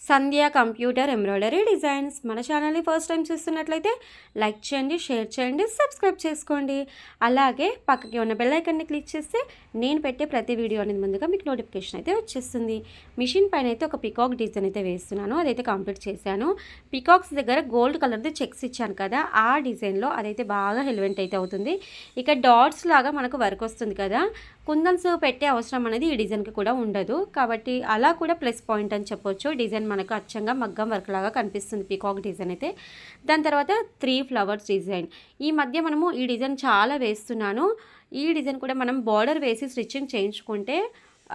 Sandhya computer embroidery designs. మన ఛానల్ని first time చూస్తున్నట్లయితే లైక్ చేయండి షేర్ చేయండి సబ్స్క్రైబ్ చేసుకోండి. అలాగే పక్కకి ఉన్న బెల్లైకన్ని క్లిక్ చేస్తే నేను పెట్టే ప్రతి వీడియో అనేది ముందుగా మీకు నోటిఫికేషన్ అయితే వచ్చేస్తుంది. మిషన్ పైన అయితే ఒక పికాక్ డిజైన్ అయితే వేస్తున్నాను. అదైతే కంప్లీట్ చేశాను. పికాక్స్ దగ్గర గోల్డ్ కలర్ది చెక్స్ ఇచ్చాను కదా ఆ డిజైన్లో అదైతే బాగా హెల్వెంట్ అయితే అవుతుంది. ఇక డాట్స్ లాగా మనకు వర్క్ వస్తుంది కదా కుందన్స్ పెట్టే అవసరం అనేది ఈ డిజైన్కి కూడా ఉండదు. కాబట్టి అలా కూడా ప్లస్ పాయింట్ అని చెప్పొచ్చు. డిజైన్ మనకు అచ్చంగా మగ్గం వర్క్ లాగా కనిపిస్తుంది పీకాక్ డిజైన్ అయితే. దాని తర్వాత త్రీ ఫ్లవర్స్ డిజైన్ ఈ మధ్య మనము ఈ డిజైన్ చాలా వేస్తున్నాను. ఈ డిజైన్ కూడా మనం బార్డర్ వేసి స్టిచ్చింగ్ చేయించుకుంటే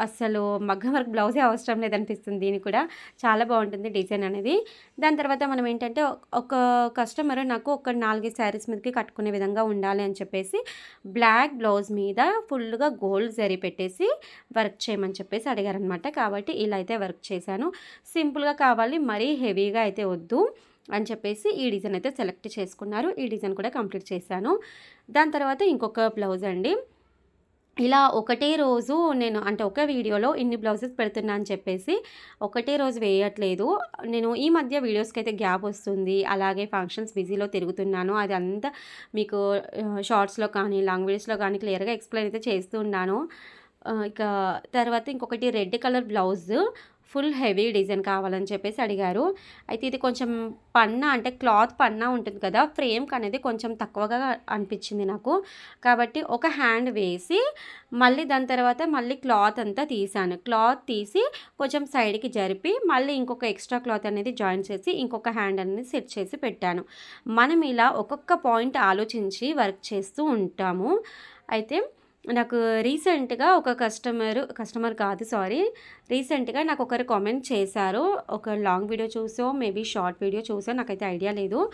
అసలు మగ్గం వర్క్ బ్లౌజే అవసరం లేదనిపిస్తుంది. దీని కూడా చాలా బాగుంటుంది డిజైన్ అనేది. దాని తర్వాత మనం ఏంటంటే ఒక కస్టమర్ నాకు ఒక నాలుగైదు శారీస్ మీదకి కట్టుకునే విధంగా ఉండాలి అని చెప్పేసి బ్లాక్ బ్లౌజ్ మీద ఫుల్గా గోల్డ్ జరి పెట్టేసి వర్క్ చేయమని చెప్పేసి అడిగారనమాట కాబట్టి ఇలా అయితే వర్క్ చేశాను. సింపుల్గా కావాలి మరీ హెవీగా అయితే వద్దు అని చెప్పేసి ఈ డిజైన్ అయితే సెలెక్ట్ చేసుకున్నారు. ఈ డిజైన్ కూడా కంప్లీట్ చేశాను. దాని తర్వాత ఇంకొక బ్లౌజ్ అండి. ఇలా ఒకటే రోజు నేను అంటే ఒక వీడియోలో ఇన్ని బ్లౌజెస్ పెడుతున్నా అని చెప్పేసి ఒకటే రోజు వేయట్లేదు. నేను ఈ మధ్య వీడియోస్కి అయితే గ్యాప్ వస్తుంది. అలాగే ఫంక్షన్స్ బిజీలో తిరుగుతున్నాను. అది అంతా మీకు షార్ట్స్లో కానీ లాంగ్ వీడియోస్లో కానీ క్లియర్గా ఎక్స్ప్లెయిన్ అయితే చేస్తున్నాను ఇక తర్వాత ఇంకొకటి red colour blouse. Full heavy design కావాలని చెప్పేసి అడిగారు. అయితే ఇది కొంచెం పన్నా అంటే క్లాత్ పన్నా ఉంటుంది కదా ఫ్రేమ్కి అనేది కొంచెం తక్కువగా అనిపించింది నాకు. కాబట్టి ఒక హ్యాండ్ వేసి మళ్ళీ దాని తర్వాత మళ్ళీ క్లాత్ అంతా తీసాను. క్లాత్ తీసి కొంచెం సైడ్కి జరిపి మళ్ళీ ఇంకొక ఎక్స్ట్రా క్లాత్ అనేది జాయిన్ చేసి ఇంకొక హ్యాండ్ అనేది సెట్ చేసి పెట్టాను. మనం ఇలా ఒక్కొక్క పాయింట్ ఆలోచించి వర్క్ చేస్తూ ఉంటాము. అయితే నాకు రీసెంట్గా ఒక కస్టమర్ కస్టమర్ కాదు సారీ. రీసెంట్గా నాకు ఒకరు కామెంట్ చేశారు. ఒక లాంగ్ వీడియో చూసో మేబీ షార్ట్ వీడియో చూసో నాకైతే ఐడియా లేదు.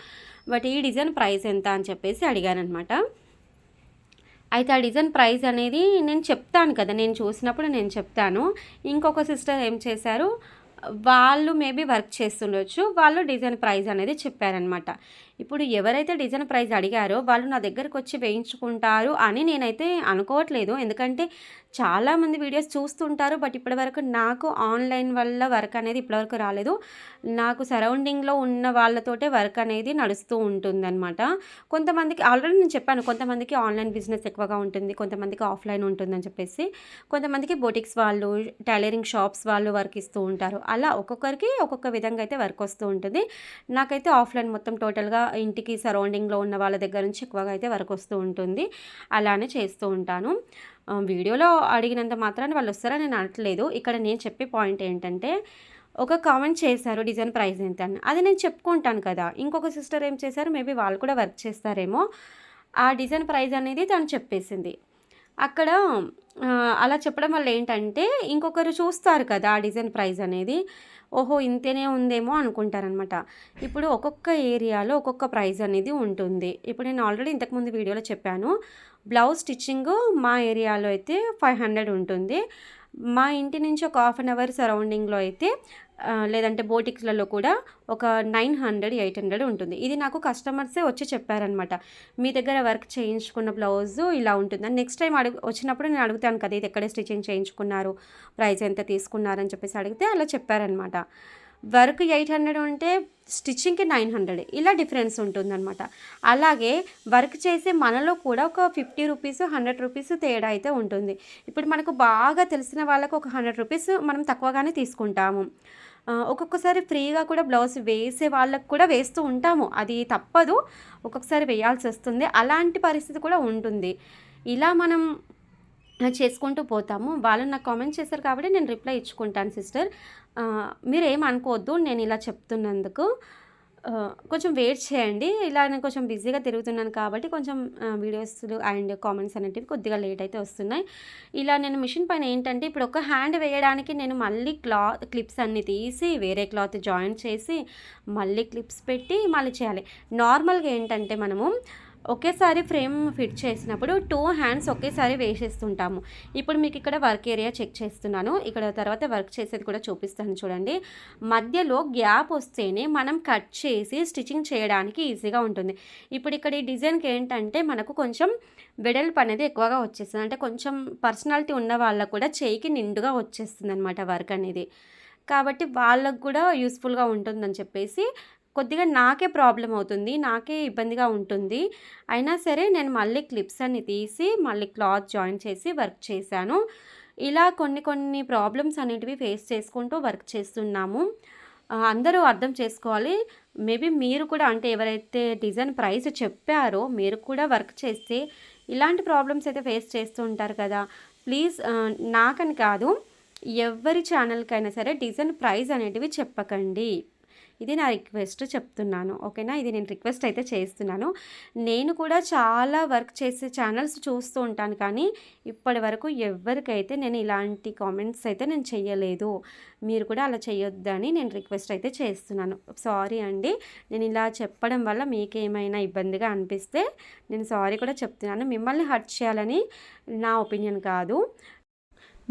బట్ ఈ డిజైన్ ప్రైస్ ఎంత అని చెప్పేసి అడిగానమాట అయితే ఆ డిజైన్ ప్రైస్ అనేది నేను చెప్తాను కదా నేను చూసినప్పుడు నేను చెప్తాను. ఇంకొక సిస్టర్ ఏం చేశారు? వాళ్ళు మేబీ వర్క్ చేస్తుండొచ్చు వాళ్ళు డిజైన్ ప్రైస్ అనేది చెప్పారనమాట. ఇప్పుడు ఎవరైతే డిజైన్ ప్రైస్ అడిగారో వాళ్ళు నా దగ్గరకు వచ్చి వేయించుకుంటారు అని నేనైతే అనుకోవట్లేదు. ఎందుకంటే చాలామంది వీడియోస్ చూస్తుంటారు బట్ ఇప్పటివరకు నాకు ఆన్లైన్ వల్ల వర్క్ అనేది ఇప్పటివరకు రాలేదు. నాకు సరౌండింగ్లో ఉన్న వాళ్ళతోటే వర్క్ అనేది నడుస్తూ ఉంటుందన్నమాట. కొంతమందికి ఆల్రెడీ నేను చెప్పాను కొంతమందికి ఆన్లైన్ బిజినెస్ ఎక్కువగా ఉంటుంది కొంతమందికి ఆఫ్లైన్ ఉంటుందని చెప్పేసి. కొంతమందికి బొటిక్స్ వాళ్ళు టైలరింగ్ షాప్స్ వాళ్ళు వర్క్ ఇస్తూ ఉంటారు. అలా ఒక్కొక్కరికి ఒక్కొక్క విధంగా అయితే వర్క్ వస్తూ ఉంటుంది. నాకైతే ఆఫ్లైన్ మొత్తం టోటల్గా ఇంటికి సరౌండింగ్లో ఉన్న వాళ్ళ దగ్గర నుంచి ఎక్కువగా అయితే వర్క్ వస్తూ ఉంటుంది. అలానే చేస్తూ ఉంటాను. వీడియోలో అడిగినంత మాత్రాన్ని వాళ్ళు వస్తారని నేను అనట్లేదు. ఇక్కడ నేను చెప్పే పాయింట్ ఏంటంటే ఒక కామెంట్ చేశారు డిజైన్ ప్రైస్ ఎంత అని. అది నేను చెప్పుకుంటాను కదా. ఇంకొక సిస్టర్ ఏం చేశారు? మేబీ వాళ్ళు కూడా వర్క్ చేస్తారేమో. ఆ డిజైన్ ప్రైస్ అనేది తను చెప్పేసింది. అక్కడ అలా చెప్పడం వల్ల ఏంటంటే ఇంకొకరు చూస్తారు కదా ఆ డిజైన్ ప్రైస్ అనేది. ఓహో ఇంతనే ఉందేమో అనుకుంటారనమాట ఇప్పుడు ఒక్కొక్క ఏరియాలో ఒక్కొక్క ప్రైస్ అనేది ఉంటుంది. ఇప్పుడు నేను ఆల్రెడీ ఇంతకుముందు వీడియోలో చెప్పాను. బ్లౌజ్ స్టిచ్చింగ్ మా ఏరియాలో అయితే ఫైవ్ హండ్రెడ్ ఉంటుంది. మా ఇంటి నుంచి ఒక హాఫ్ అన్ అవర్ సరౌండింగ్లో అయితే లేదంటే బోటిక్స్లలో కూడా ఒక నైన్ హండ్రెడ్ ఎయిట్ హండ్రెడ్ ఉంటుంది. ఇది నాకు కస్టమర్సే వచ్చి చెప్పారనమాట. మీ దగ్గర వర్క్ చేయించుకున్న బ్లౌజు ఇలా ఉంటుంది. నెక్స్ట్ టైం అడుగు వచ్చినప్పుడు నేను అడుగుతాను కదా ఇది ఎక్కడ స్టిచ్చింగ్ చేయించుకున్నారు? ప్రైస్ ఎంత తీసుకున్నారని చెప్పేసి అడిగితే అలా చెప్పారనమాట. వర్క్ ఎయిట్ హండ్రెడ్ ఉంటే స్టిచ్చింగ్కి నైన్ హండ్రెడ్. ఇలా డిఫరెన్స్ ఉంటుందన్నమాట. అలాగే వర్క్ చేసే మనలో కూడా ఒక ఫిఫ్టీ రూపీస్ హండ్రెడ్ రూపీస్ తేడా అయితే ఉంటుంది. ఇప్పుడు మనకు బాగా తెలిసిన వాళ్ళకు ఒక హండ్రెడ్ రూపీస్ మనం తక్కువగానే తీసుకుంటాము. ఒక్కొక్కసారి ఫ్రీగా కూడా బ్లౌజ్ వేసే వాళ్ళకు కూడా వేస్తూ ఉంటాము. అది తప్పదు. ఒక్కొక్కసారి వేయాల్సి వస్తుంది. అలాంటి పరిస్థితి కూడా ఉంటుంది. ఇలా మనం చేసుకుంటూ పోతాము. వాళ్ళు నాకు కామెంట్ చేశారు కాబట్టి నేను రిప్లై ఇచ్చుకుంటాను సిస్టర్ మీరు ఏం అనుకోవద్దు నేను ఇలా చెప్తున్నందుకు. కొంచెం వెయిట్ చేయండి. ఇలా నేను కొంచెం బిజీగా తిరుగుతున్నాను కాబట్టి కొంచెం వీడియోస్ అండ్ కామెంట్స్ అనేటివి కొద్దిగా లేట్ అయితే వస్తున్నాయి. ఇలా నేను మిషన్ పైన ఏంటంటే ఇప్పుడు ఒక హ్యాండ్ వేయడానికి నేను మళ్ళీ క్లాత్ క్లిప్స్ అన్ని తీసి వేరే క్లాత్ జాయిన్ చేసి మళ్ళీ క్లిప్స్ పెట్టి మళ్ళీ చేయాలి. నార్మల్గా ఏంటంటే మనము ఒకేసారి ఫ్రేమ్ ఫిట్ చేసినప్పుడు టూ హ్యాండ్స్ ఒకేసారి వేసేస్తుంటాము. ఇప్పుడు మీకు ఇక్కడ వర్క్ ఏరియా చెక్ చేస్తున్నాను. ఇక్కడ తర్వాత వర్క్ చేసేది కూడా చూపిస్తాను చూడండి. మధ్యలో గ్యాప్ వస్తేనే మనం కట్ చేసి స్టిచ్చింగ్ చేయడానికి ఈజీగా ఉంటుంది. ఇప్పుడు ఇక్కడ ఈ డిజైన్కి ఏంటంటే మనకు కొంచెం వెడల్పు అనేది ఎక్కువగా వచ్చేస్తుంది. అంటే కొంచెం పర్సనాలిటీ ఉన్న వాళ్ళకు కూడా చేయికి నిండుగా వచ్చేస్తుంది అనమాట వర్క్ అనేది. కాబట్టి వాళ్ళకు కూడా యూస్ఫుల్గా ఉంటుందని చెప్పేసి కొద్దిగా నాకే ప్రాబ్లం అవుతుంది నాకే ఇబ్బందిగా ఉంటుంది. అయినా సరే నేను మళ్ళీ క్లిప్స్ అన్ని తీసి మళ్ళీ క్లాత్ జాయిన్ చేసి వర్క్ చేశాను. ఇలా కొన్ని కొన్ని ప్రాబ్లమ్స్ అనేటివి ఫేస్ చేసుకుంటూ వర్క్ చేస్తున్నాము. అందరూ అర్థం చేసుకోవాలి. మేబీ మీరు కూడా అంటే ఎవరైతే డిజైన్ ప్రైస్ చెప్పారో మీరు కూడా వర్క్ చేస్తే ఇలాంటి ప్రాబ్లమ్స్ అయితే ఫేస్ చేస్తూ ఉంటారు కదా. ప్లీజ్ నాకని కాదు ఎవరి ఛానల్కైనా సరే డిజైన్ ప్రైస్ అనేటివి చెప్పకండి. ఇది నా రిక్వెస్ట్ చెప్తున్నాను ఓకేనా? ఇది నేను రిక్వెస్ట్ అయితే చేస్తున్నాను. నేను కూడా చాలా వర్క్ చేసే ఛానల్స్ చూస్తూ ఉంటాను కానీ ఇప్పటి వరకు ఎవరికైతే నేను ఇలాంటి కామెంట్స్ అయితే నేను చేయలేదు మీరు కూడా అలా చేయొద్దని నేను రిక్వెస్ట్ అయితే చేస్తున్నాను. సారీ అండి. నేను ఇలా చెప్పడం వల్ల మీకేమైనా ఇబ్బందిగా అనిపిస్తే నేను సారీ కూడా చెప్తున్నాను. మిమ్మల్ని హర్ట్ చేయాలని నా ఒపీనియన్ కాదు.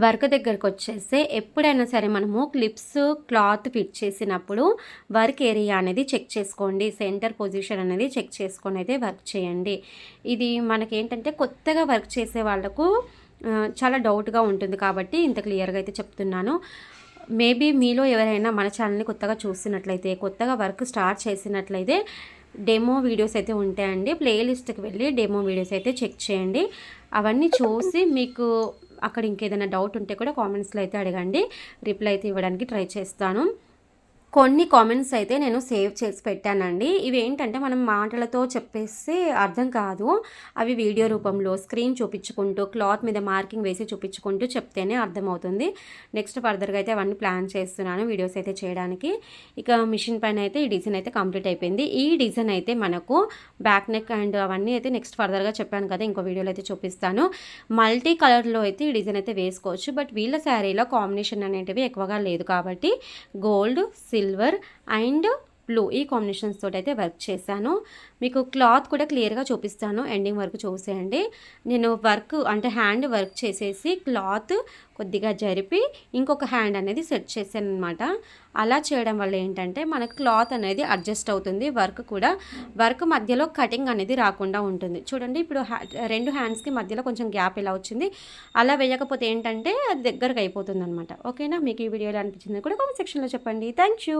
వర్క్ దగ్గరకు వచ్చేస్తే ఎప్పుడైనా సరే మనము క్లిప్స్ క్లాత్ ఫిట్ చేసినప్పుడు వర్క్ ఏరియా అనేది చెక్ చేసుకోండి. సెంటర్ పొజిషన్ అనేది చెక్ చేసుకొని అయితే వర్క్ చేయండి. ఇది మనకేంటంటే కొత్తగా వర్క్ చేసే వాళ్ళకు చాలా డౌట్గా ఉంటుంది కాబట్టి ఇంత క్లియర్గా అయితే చెప్తున్నాను. మేబీ మీలో ఎవరైనా మన ఛానల్ని కొత్తగా చూసినట్లయితే కొత్తగా వర్క్ స్టార్ట్ చేసినట్లయితే డెమో వీడియోస్ అయితే ఉంటాయండి. ప్లేలిస్ట్కి వెళ్ళి డెమో వీడియోస్ అయితే చెక్ చేయండి. అవన్నీ చూసి మీకు అక్కడ ఇంకేదైనా డౌట్ ఉంటే కూడా కామెంట్స్లో అయితే అడగండి. రిప్లై అయితే ఇవ్వడానికి ట్రై చేస్తాను. కొన్ని కామెంట్స్ అయితే నేను సేవ్ చేసి పెట్టానండి. ఇవి ఏంటంటే మనం మాటలతో చెప్పేస్తే అర్థం కాదు. అవి వీడియో రూపంలో స్క్రీన్ చూపించుకుంటూ క్లాత్ మీద మార్కింగ్ వేసి చూపించుకుంటూ చెప్తేనే అర్థమవుతుంది. నెక్స్ట్ ఫర్దర్గా అయితే అవన్నీ ప్లాన్ చేస్తున్నాను వీడియోస్ అయితే చేయడానికి. ఇక మిషన్ పైన అయితే ఈ డిజైన్ అయితే కంప్లీట్ అయిపోయింది. ఈ డిజైన్ అయితే మనకు బ్యాక్ నెక్ అండ్ అవన్నీ అయితే నెక్స్ట్ ఫర్దర్గా చెప్పాను కదా ఇంకో వీడియోలో అయితే చూపిస్తాను. మల్టీ కలర్లో అయితే ఈ డిజైన్ అయితే వేసుకోవచ్చు. బట్ వీళ్ళ శారీలో కాంబినేషన్ అనేటివి ఎక్కువగా లేదు కాబట్టి గోల్డ్ సిల్వర్ అండ్ బ్లూ ఈ కాంబినేషన్స్ తోటి అయితే వర్క్ చేశాను. మీకు క్లాత్ కూడా క్లియర్గా చూపిస్తాను. ఎండింగ్ వరకు చూసేయండి. నేను వర్క్ అంటే హ్యాండ్ వర్క్ చేసేసి క్లాత్ కొద్దిగా జరిపి ఇంకొక హ్యాండ్ అనేది సెట్ చేశాను అనమాట అలా చేయడం వల్ల ఏంటంటే మనకు క్లాత్ అనేది అడ్జస్ట్ అవుతుంది. వర్క్ కూడా వర్క్ మధ్యలో కటింగ్ అనేది రాకుండా ఉంటుంది. చూడండి ఇప్పుడు రెండు హ్యాండ్స్కి మధ్యలో కొంచెం గ్యాప్ ఇలా వచ్చింది. అలా వేయకపోతే ఏంటంటే అది దగ్గరకు అయిపోతుంది అనమాట ఓకేనా? మీకు ఈ వీడియోలో అనిపించింది కూడా కామెంట్ సెక్షన్లో చెప్పండి. Thank you